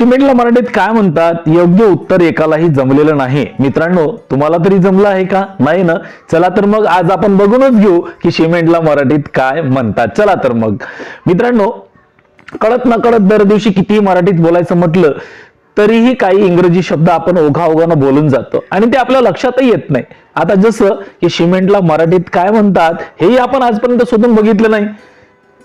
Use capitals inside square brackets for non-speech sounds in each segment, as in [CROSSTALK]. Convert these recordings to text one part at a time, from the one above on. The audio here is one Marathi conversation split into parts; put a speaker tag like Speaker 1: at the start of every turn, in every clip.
Speaker 1: सिमेंटला मराठीत काय म्हणतात? योग्य उत्तर एकालाही जमलेलं नाही. मित्रांनो तुम्हाला तरी जमलं आहे का? नाही ना? चला तर मग आज आपण बघूनच घेऊ की सिमेंटला मराठीत काय म्हणतात. चला तर मग. मित्रांनो कळत न कळत दर दिवशी कितीही मराठीत बोलायचं म्हटलं तरीही काही इंग्रजी शब्द आपण ओघा ओघानं बोलून जातो. आणि ते आपल्या लक्षातही येत नाही. आता जसं की सिमेंटला मराठीत काय म्हणतात हेही आपण आजपर्यंत शोधून बघितलं नाही.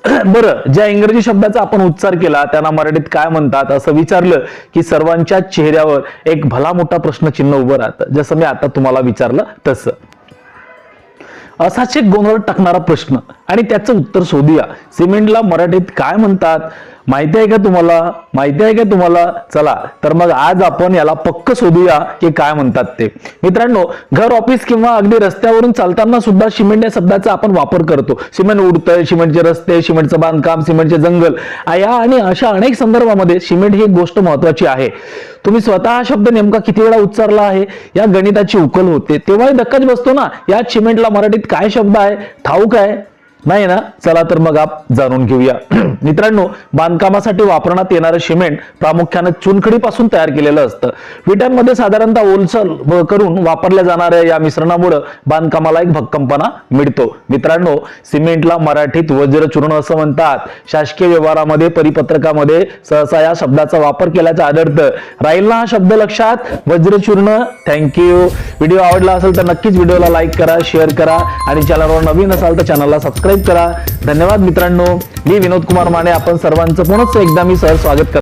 Speaker 1: [CLEARS THROAT] बरं ज्या इंग्रजी शब्दाचा आपण उच्चार केला त्यांना मराठीत काय म्हणतात? असं विचारलं की सर्वांच्या चेहऱ्यावर एक भला मोठा प्रश्नचिन्ह उभं राहतं. जसं मी आता तुम्हाला विचारलं तसं. असाच एक गोंधळ टाकणारा प्रश्न. आणि त्याचं उत्तर शोधूया. सिमेंटला मराठीत काय म्हणतात? माहिती आहे का तुम्हाला? माहिती आहे का तुम्हाला? चला तर मग आज आपण याला पक्क शोधूया की काय म्हणतात ते. मित्रांनो घर ऑफिस किंवा अगदी रस्त्यावरून चालताना सुद्धा सिमेंट या शब्दाचा आपण वापर करतो. सिमेंट उडतंय सिमेंटचे रस्ते सिमेंटचं बांधकाम सिमेंटचे जंगल. या आणि अशा अनेक संदर्भामध्ये सिमेंट ही गोष्ट महत्वाची आहे. तुम्ही स्वतः हा शब्द नेमका किती वेळा उच्चारला आहे? या गणिताची उकल होते. तेव्हाही धक्काच बसतो ना? या सिमेंटला मराठीत काय शब्द आहे? ठाऊक आहे? नाही ना? चला तर मग आप जाणून घेऊया. [CLEARS THROAT] मित्रांनो बांधकामासाठी वापरण्यात येणारं सिमेंट प्रामुख्याने चुनखडीपासून तयार केलेलं असतं. विटांमध्ये साधारणतः ओलसर करून वापरल्या जाणाऱ्या या मिश्रणामुळे बांधकामाला एक भक्कमपणा मिळतो. मित्रांनो सिमेंटला मराठीत वज्रचूर्ण असं म्हणतात. शासकीय व्यवहारामध्ये परिपत्रकामध्ये सहसा या शब्दाचा वापर केल्याचं आढळतं राहील ना हा शब्द लक्षात? वज्रचूर्ण थँक्यू व्हिडिओ आवडला असेल तर नक्कीच व्हिडिओला लाईक करा शेअर करा आणि चॅनलवर नवीन असाल तर चॅनलला सबस्क्राईब करा. धन्यवाद मित्रांनो. मी विनोद कुमार माने. आपण सर्वांचं पुनच एकदा मी सर स्वागत करतो.